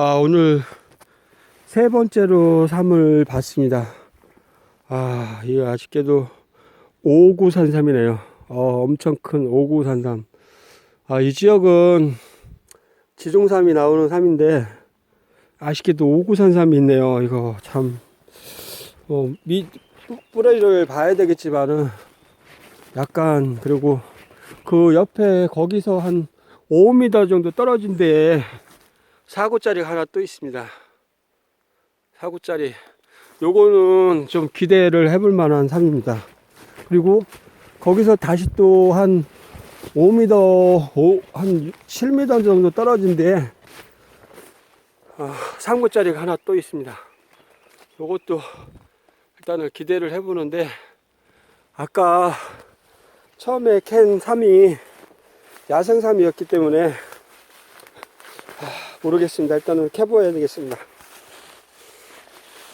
아, 오늘 세 번째로 삼을 봤습니다. 아, 이거 아쉽게도 오구산삼이네요. 어, 엄청 큰 오구산삼. 아, 이 지역은 지종삼이 나오는 삼인데, 아쉽게도 오구산삼이 있네요. 이거 참, 어, 밑, 뿌리를 봐야 되겠지만은, 약간, 그리고 그 옆에 거기서 한 5m 정도 떨어진 데에 사고짜리가 하나 또 있습니다. 사고짜리. 요거는 좀 기대를 해볼 만한 삶입니다. 그리고 거기서 다시 또 한 5m, 오- 한 7m 정도 떨어진 데에 아, 상고짜리가 하나 또 있습니다. 요것도 일단은 기대를 해보는데 아까 처음에 캔 삼이 야생삼이었기 때문에 아, 모르겠습니다. 일단은 캐보아야 되겠습니다.